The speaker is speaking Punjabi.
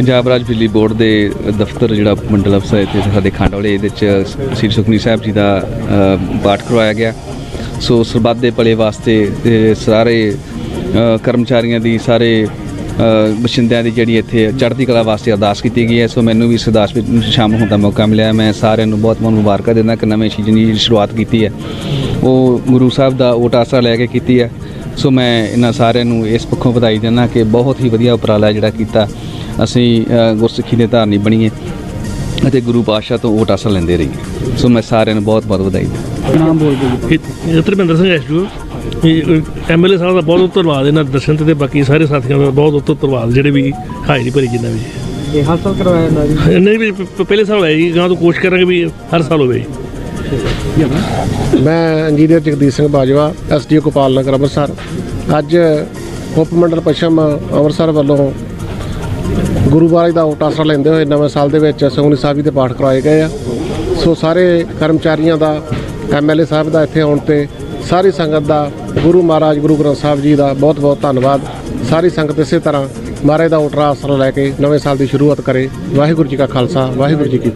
ਪੰਜਾਬ ਰਾਜ ਬਿਜਲੀ ਬੋਰਡ ਦੇ ਦਫ਼ਤਰ ਜਿਹੜਾ ਮੰਡਲ ਅਫਸਰ ਹੈ ਇੱਥੇ ਸਾਡੇ ਖੰਡ ਵਾਲੇ ਇਹਦੇ ਚ ਸ੍ਰੀ ਸੁਖਨੀ ਸਾਹਿਬ ਜੀ ਦਾ ਪਾਠ ਕਰਵਾਇਆ ਗਿਆ। ਸੋ ਸਰਬੱਤ ਦੇ ਭਲੇ ਵਾਸਤੇ ਤੇ ਸਾਰੇ ਕਰਮਚਾਰੀਆਂ ਦੀ ਸਾਰੇ ਅ, ਬਸ਼ਿੰਦਿਆਂ ਦੀ ਜਿਹੜੀ ਇੱਥੇ ਚੜ੍ਹਦੀ ਕਲਾ ਵਾਸਤੇ ਅਰਦਾਸ ਕੀਤੀ ਗਈ ਹੈ। ਸੋ ਮੈਨੂੰ ਵੀ ਇਸ ਅਰਦਾਸ ਵਿੱਚ ਸ਼ਾਮਲ ਹੋਣ ਦਾ ਮੌਕਾ ਮਿਲਿਆ ਮੈਂ ਸਾਰਿਆਂ ਨੂੰ ਬਹੁਤ ਬਹੁਤ ਮੁਬਾਰਕਾਂ ਦਿੰਦਾ ਕਿ ਨਵੇਂ ਸੀਜ਼ਨ ਦੀ ਜਿਹੜੀ ਸ਼ੁਰੂਆਤ ਕੀਤੀ ਹੈ ਉਹ ਗੁਰੂ ਸਾਹਿਬ ਦਾ ਓਟ ਆਸਰਾ ਲੈ ਕੇ ਕੀਤੀ ਹੈ। ਸੋ ਮੈਂ ਇਹਨਾਂ ਸਾਰਿਆਂ ਨੂੰ ਇਸ ਪੱਖੋਂ ਵਧਾਈ ਦਿੰਦਾ ਕਿ ਬਹੁਤ ਹੀ ਵਧੀਆ ਉਪਰਾਲਾ ਜਿਹੜਾ ਕੀਤਾ ਅਸੀਂ ਗੁਰਸਿੱਖੀ ਦੇ ਧਾਰਨੀ ਬਣੀਏ ਅਤੇ ਗੁਰੂ ਪਾਤਸ਼ਾਹ ਤੋਂ ਓਟ ਆਸਰਾ ਲੈਂਦੇ ਰਹੀਏ। ਸੋ ਮੈਂ ਸਾਰਿਆਂ ਨੂੰ ਬਹੁਤ ਬਹੁਤ ਵਧਾਈ ਦਿੰਦਾ। ਇਹ ਧਰਮਿੰਦਰ ਸਿੰਘ ਐਸਟੂ ਐਮਐਲਏ ਸਾਹਿਬ ਦਾ ਬਹੁਤ ਬਹੁਤ ਧੰਨਵਾਦ ਇਹਨਾਂ ਦੇ ਦਰਸ਼ਨ ਤੇ ਬਾਕੀ ਸਾਰੇ ਸਾਥੀਆਂ ਦਾ ਬਹੁਤ ਬਹੁਤ ਧੰਨਵਾਦ ਜਿਹੜੇ ਵੀ ਹਾਜ਼ਰੀ ਭਰੀ ਜਿੰਨਾ ਵੀ। ਇਹ ਹਰ ਸਾਲ ਕਰਵਾਇਆ ਜਾਂਦਾ ਜੀ? ਨਹੀਂ ਵੀ ਪਹਿਲੇ ਸਾਲ ਹੋਇਆ ਜੀ ਗਾਂ ਤੋਂ ਕੋਸ਼ਿਸ਼ ਕਰਾਂਗੇ ਵੀ ਹਰ ਸਾਲ ਹੋਵੇ। ਜੀ ਮੈਂ engineer Jagdeep Singh Bajwa S D O Gopal Nagar Amritsar. ਅੱਜ ਉਪ ਮੰਡਲ ਪੱਛਮ ਅੰਮ੍ਰਿਤਸਰ ਵੱਲੋਂ ਗੁਰੂ ਮਹਾਰਾਜ ਦਾ ਓਟ ਆਸਰਾ ਲੈਂਦੇ ਹੋਏ ਨਵੇਂ ਸਾਲ ਦੇ ਵਿੱਚ ਸੁਖਮਨੀ ਸਾਹਿਬ ਜੀ ਦੇ ਪਾਠ ਕਰਵਾਏ ਗਏ ਆ। ਸੋ ਸਾਰੇ ਕਰਮਚਾਰੀਆਂ ਦਾ ਐਮਐਲਏ ਸਾਹਿਬ ਦਾ ਇੱਥੇ ਆਉਣ ਤੇ ਸਾਰੀ ਸੰਗਤ ਦਾ, ਗੁਰੂ ਮਹਾਰਾਜ, ਗੁਰੂ ਗ੍ਰੰਥ ਸਾਹਿਬ ਜੀ ਦਾ ਬਹੁਤ ਬਹੁਤ ਧੰਨਵਾਦ। ਸਾਰੀ ਸੰਗਤ ਇਸੇ ਤਰ੍ਹਾਂ ਮਹਾਰਾਜ ਦਾ ਓਟ ਆਸਰਾ ਲੈ ਕੇ ਨਵੇਂ ਸਾਲ ਦੀ ਸ਼ੁਰੂਆਤ ਕਰੇ। ਵਾਹਿਗੁਰੂ ਜੀ ਕਾ ਖਾਲਸਾ, ਵਾਹਿਗੁਰੂ ਜੀ ਕੀ